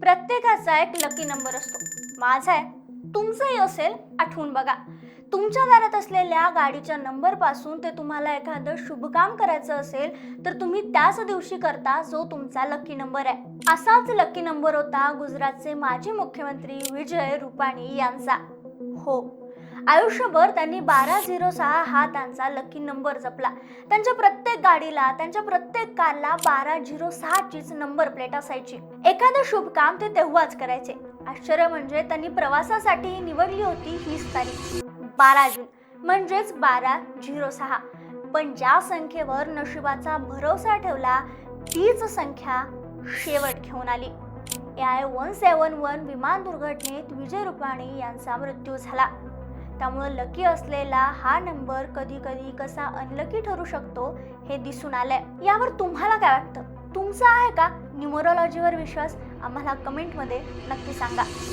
प्रत्येकाचा एक lucky number असतो. माझा आहे तुमचाही असेल आठवून बघा. तुमच्या दारात असलेल्या गाडीच्या नंबरपासून ते तुम्हाला एखादं शुभकाम करायचं असेल तर तुम्ही त्याच दिवशी करता जो तुमचा लकी नंबर आहे. असाच लकी नंबर होता गुजरातचे माजी मुख्यमंत्री विजय रुपाणी यांचा. हो आयुष्यभर त्यांनी बारा झिरो सहा हा त्यांचा लकी नंबर जपला. त्यांच्या प्रत्येक गाडीला त्यांच्या प्रत्येक कारला बारा झिरो सहाचीच नंबर प्लेट असायची. एखादं शुभ काम ते तेव्हाच करायचे. आश्चर्य म्हणजे त्यांनी प्रवासासाठी निवडली होती हीच तारीख. बारा जून म्हणजेच बारा झिरो सहा. पण ज्या संख्येवर नशिबाचा भरोसा ठेवला तीच संख्या शेवट घेऊन आली. A I one seven one विमान दुर्घटनेत विजय रुपाणी यांचा मृत्यू झाला. त्यामुळं लकी असलेला हा नंबर कधी कधी कसा अनलकी ठरू शकतो हे दिसून आलंय. यावर तुम्हाला काय वाटतं? तुमचा आहे का? न्यूमरोलॉजीवर विश्वास? आम्हाला कमेंटमध्ये नक्की सांगा.